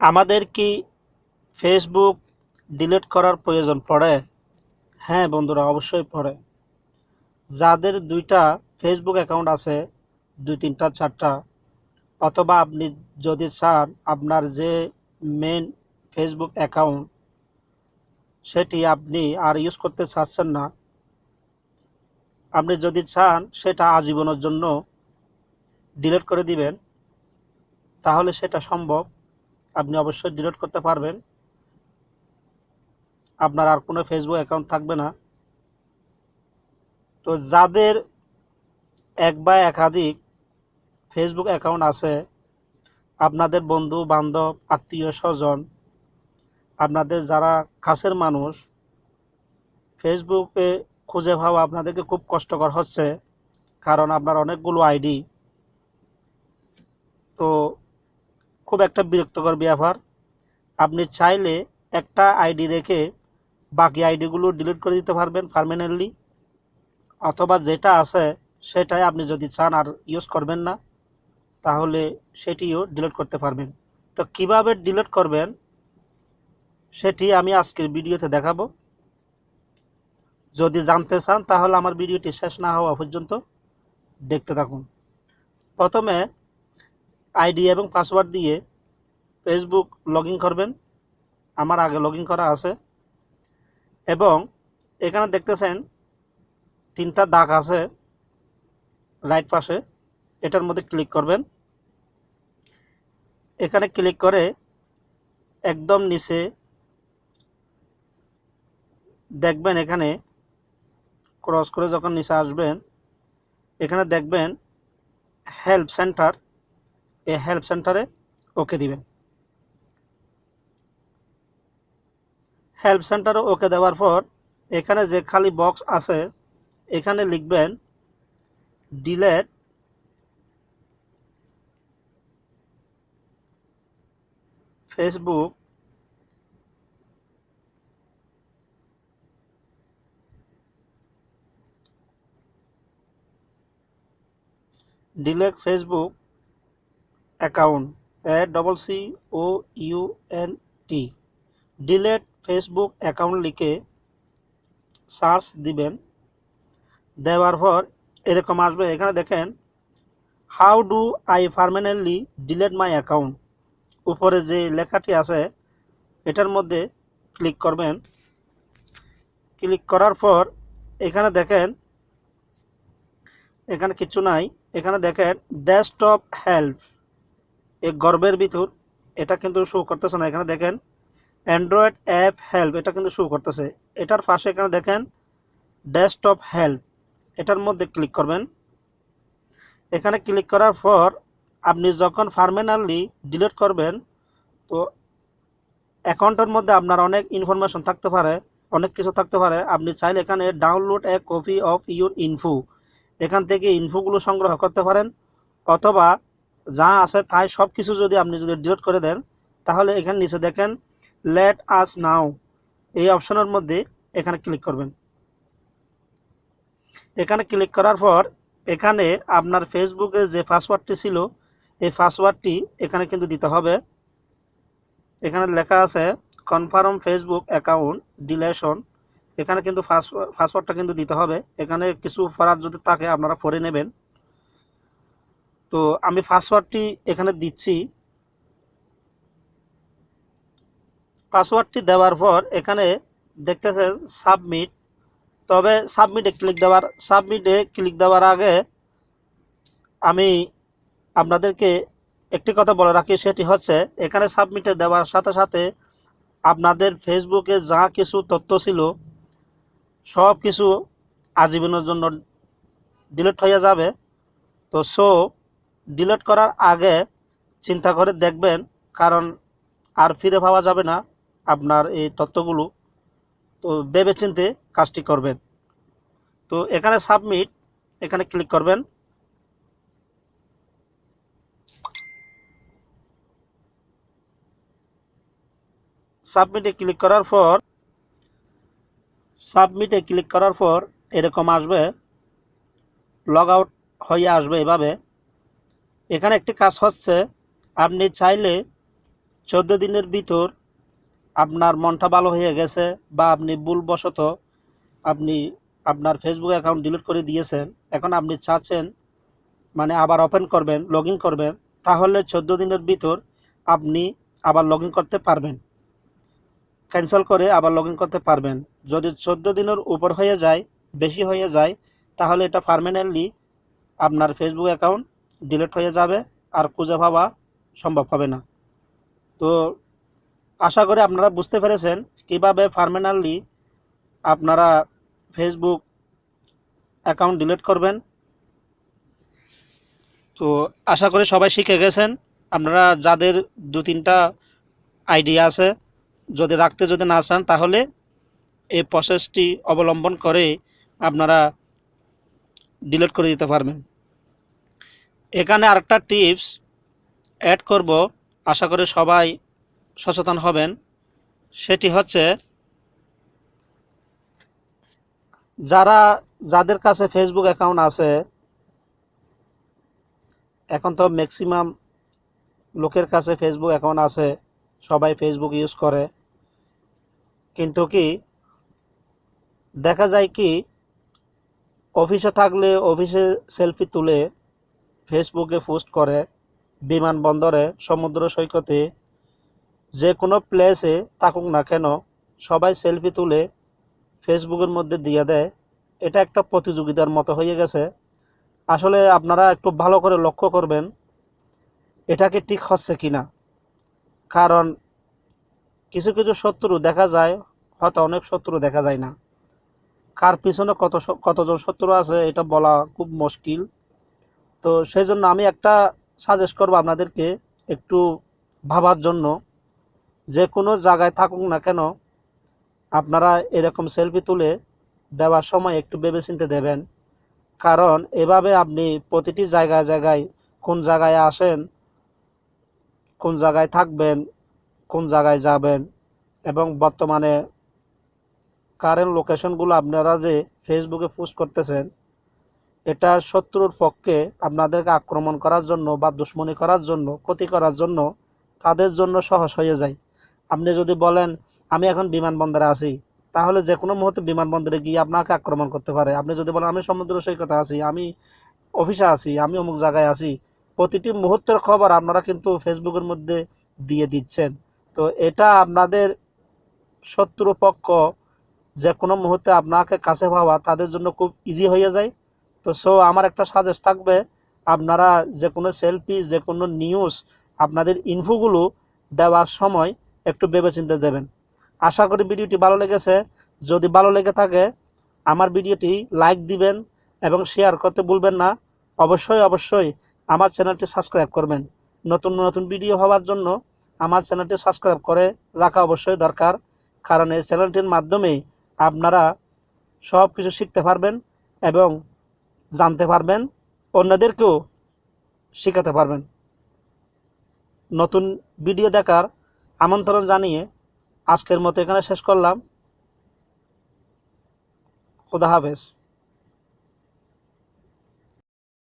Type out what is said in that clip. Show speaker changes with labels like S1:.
S1: আমাদের কি Facebook delete করার প্রয়োজন পড়ে? হ্যাঁ বন্ধুরা, অবশ্যই পড়ে। যাদের দুইটা ফেসবুক অ্যাকাউন্ট আছে, দুই, তিনটা, চারটা, অথবা আপনি যদি চান আপনার যে মেন ফেসবুক অ্যাকাউন্ট সেটি আপনি আর ইউজ করতে চাচ্ছেন না, আপনি যদি চান সেটা আজীবনের জন্য ডিলিট করে দিবেন, তাহলে সেটা সম্ভব। আপনি অবশ্যই ডিলিট করতে পারবেন। আপনার আর কোনো ফেসবুক অ্যাকাউন্ট থাকবে না। তো যাদের এক বা একাধিক ফেসবুক অ্যাকাউন্ট আছে, আপনাদের বন্ধু, বান্ধব, আত্মীয়, স্বজন, আপনাদের যারা কাছের মানুষ ফেসবুকে খুঁজে পাওয়া আপনাদেরকে খুব কষ্টকর হচ্ছে, কারণ আপনার অনেকগুলো আইডি তো খুব একটা বিরক্তকর ব্যাপার আপনি চাইলে একটা আইডি রেখে বাকি আইডিগুলো ডিলিট করে দিতে পারবেন পারমানেন্টলি অথবা যেটা আছে সেটাই আপনি যদি চান আর ইউজ করবেন না, তাহলে সেটিও ডিলিট করতে পারবেন। তো কীভাবে ডিলিট করবেন সেটি আমি আজকের ভিডিওতে দেখাবো। যদি জানতে চান তাহলে আমার ভিডিওটি শেষ না হওয়া পর্যন্ত দেখতে থাকুন। প্রথমে আইডি এবং পাসওয়ার্ড দিয়ে ফেসবুক লগ করবেন। আমার আগে লগ করা আছে। এবং এখানে দেখতেছেন তিনটা দাগ আছে রাইট পাশে। এটার মধ্যে ক্লিক করবেন। এখানে ক্লিক করে একদম নিচে দেখবেন এখানে ক্রস করে যখন নিচে আসবেন, এখানে দেখবেন হেল্প সেন্টার এই হেল্প সেন্টারে ওকে দিবেন। হেল্প সেন্টারে ওকে দেওয়ার পর এখানে যে খালি বক্স আছে, এখানে লিখবেন delete Facebook delete Facebook account A double C O U N T. Delete Facebook account লিখে সার্চ দিবেন। দেওয়ার পর এরকম আসবে। এখানে দেখেন, how do I permanently delete my account? উপরে যে লেখাটি আছে, এটার মধ্যে ক্লিক করবেন। ক্লিক করার পর এখানে দেখেন, এখানে কিছু নাই। এখানে দেখেন, ডেস্কটপ হেল্প। এই গর্বের ভিতর, এটা কিন্তু শো করতেছে না এখানে, দেখেন। অ্যান্ড্রয়েড অ্যাপ হেল্প এটা কিন্তু শো করতেছে। এটার পাশে এখানে দেখেন ডেস্কটপ হেল্প এটার মধ্যে ক্লিক করবেন। এখানে ক্লিক করার পর, আপনি যখন পারমানেন্টলি ডিলিট করবেন, তো অ্যাকাউন্টের মধ্যে আপনার অনেক ইনফরমেশন থাকতে পারে, অনেক কিছু থাকতে পারে। আপনি চাইলে এখানে download a copy of your info এখান থেকে ইনফোগুলো সংগ্রহ করতে পারেন, অথবা যা আছে তাই সব কিছু যদি আপনি যদি ডিলিট করে দেন, তাহলে এখানে নিচে দেখেন লেট আস নাও এই অপশনের মধ্যে এখানে ক্লিক করবেন। এখানে ক্লিক করার পর এখানে আপনার ফেসবুকে যে পাসওয়ার্ডটি ছিল, এই পাসওয়ার্ডটি এখানে কিন্তু দিতে হবে। এখানে লেখা আছে কনফার্ম ফেসবুক অ্যাকাউন্ট ডিলেশন এখানে কিন্তু পাসওয়ার্ডটা কিন্তু দিতে হবে। এখানে কিছু ফরার যদি থাকে, আপনারা ফরে নেবেন। তো আমি পাসওয়ার্ডটি এখানে দিচ্ছি। পাসওয়ার্ডটি দেওয়ার পর এখানে দেখতেছে সাবমিট তবে সাবমিটে ক্লিক দেওয়ার সাবমিটে ক্লিক দেওয়ার আগে আমি আপনাদেরকে একটি কথা বলে রাখি, সেটি হচ্ছে এখানে সাবমিটে দেওয়ার সাথে সাথে আপনাদের ফেসবুকে যা কিছু তথ্য ছিল সব কিছু আজীবনের জন্য ডিলিট হয়ে যাবে। তো সো ডিলিট করার আগে চিন্তা করে দেখবেন, কারণ আর ফিরে পাওয়া যাবে না আপনার এই তথ্যগুলো। তো ভেবে চিনতে কাজটি করবেন। তো এখানে সাবমিট, এখানে ক্লিক করবেন। সাবমিটে ক্লিক করার পর, সাবমিটে ক্লিক করার পর এরকম আসবে, লগ আউট হয়ে আসবে এভাবে। এখানে একটি কাজ হচ্ছে, আপনি চাইলে চোদ্দ দিনের ভিতর আপনার মনটা ভালো হয়ে গেছে বা আপনি ভুলবশত আপনি আপনার ফেসবুক অ্যাকাউন্ট ডিলিট করে দিয়েছেন, এখন আপনি চাচ্ছেন মানে আবার ওপেন করবেন লগ করবেন, তাহলে চোদ্দ দিনের ভিতর আপনি আবার লগ করতে পারবেন। ক্যান্সেল করে আবার লগ করতে পারবেন। যদি চোদ্দ দিনের উপর হয়ে যায়, বেশি হয়ে যায়, তাহলে এটা পারমানেন্টলি আপনার ফেসবুক অ্যাকাউন্ট ডিলিট হয়ে যাবে, আর খুঁজে পাওয়া সম্ভব হবে না। তো আশা করি আপনারা বুঝতে পেরেছেন কীভাবে পারমানেন্টলি আপনারা ফেসবুক অ্যাকাউন্ট ডিলিট করবেন। তো আশা করি সবাই শিখে গেছেন। আপনারা যাদের দু তিনটা আইডিয়া আছে, যদি রাখতে যদি না চান, তাহলে এই প্রসেসটি অবলম্বন করে আপনারা ডিলিট করে দিতে পারবেন। এখানে আরেকটা টিপস অ্যাড করব। আশা করি সবাই সচেতন হবেন। সেটি হচ্ছে, যারা, যাদের কাছে ফেসবুক অ্যাকাউন্ট আছে, এখন তো ম্যাক্সিমাম লোকের কাছে ফেসবুক অ্যাকাউন্ট আছে, সবাই ফেসবুক ইউজ করে। কিন্তু কি, দেখা যায় কি, অফিসে থাকলে, অফিসে সেলফি তুলে ফেসবুকে পোস্ট করে, বিমানবন্দরে, সমুদ্র সৈকতে, যে কোনো প্লেসে থাকুক না কেন, সবাই সেলফি তুলে ফেসবুকের মধ্যে দিয়ে দেয়। এটা একটা প্রতিযোগিতার মতো হয়ে গেছে। আসলে আপনারা একটু ভালো করে লক্ষ্য করবেন এটাকে ঠিক হচ্ছে কি না কারণ কিছু কিছু শত্রু দেখা যায়, হয়তো অনেক শত্রু দেখা যায় না। কার পিছনে কত কতজন শত্রু আছে, এটা বলা খুব মুশকিল। তো সেই জন্য আমি একটা সাজেস্ট করব আপনাদেরকে একটু ভাবার জন্য। যে কোনো জায়গায় থাকুক না কেন, আপনারা এরকম সেলফি তুলে দেওয়ার সময় একটু ভেবেচিন্তে দেবেন। কারণ এভাবে আপনি প্রতিটি জায়গায় জায়গায় কোন জায়গায় আসেন, কোন জায়গায় থাকবেন, কোন জায়গায় যাবেন এবং বর্তমানে কারেন্ট লোকেশনগুলো আপনারা যে ফেসবুকে পোস্ট করতেছেন এটা শত্রুর পক্ষে আপনাদেরকে আক্রমণ করার জন্য বা দুশ্মনী করার জন্য, ক্ষতি করার জন্য তাদের জন্য সহজ হয়ে যায়। আপনি যদি বলেন, আমি এখন বিমানবন্দরে আছি, তাহলে যে কোনো মুহূর্তে বিমানবন্দরে গিয়ে আপনাকে আক্রমণ করতে পারে। আপনি যদি বলেন, আমি সমুদ্র সৈকতে আছি, আমি অফিসে আছি, আমি অমুক জায়গায় আছি, প্রতিটি মুহূর্তের খবর আপনারা কিন্তু ফেসবুকের মধ্যে দিয়ে দিচ্ছেন। তো এটা আপনাদের শত্রু পক্ষ যে কোনো মুহূর্তে আপনাকে কাছে পাওয়া তাদের জন্য খুব ইজি হয়ে যায়। তো সো আমার একটা সাজেস্ট থাকবে, আপনারা যে কোনো সেলফি যে কোনো নিউজ আপনাদের ইনফোগুলো দেওয়ার সময় একটু ভেবেচিন্তে দেবেন। আশা করি ভিডিওটি ভালো লেগেছে। যদি ভালো লেগে থাকে, আমার ভিডিওটি লাইক দিবেন এবং শেয়ার করতে ভুলবেন না। অবশ্যই অবশ্যই আমার চ্যানেলটি সাবস্ক্রাইব করবেন। নতুন নতুন ভিডিও হওয়ার জন্য আমার চ্যানেলটি সাবস্ক্রাইব করে রাখা অবশ্যই দরকার। কারণ এই চ্যানেলটির মাধ্যমেই আপনারা সব কিছু শিখতে পারবেন এবং জানতে পারবেন, অন্যদেরকেও শেখাতে পারবেন। নতুন ভিডিও দেখার আমন্ত্রণ জানিয়ে আজকের মতো এখানে শেষ করলাম। খুদা হাফেজ।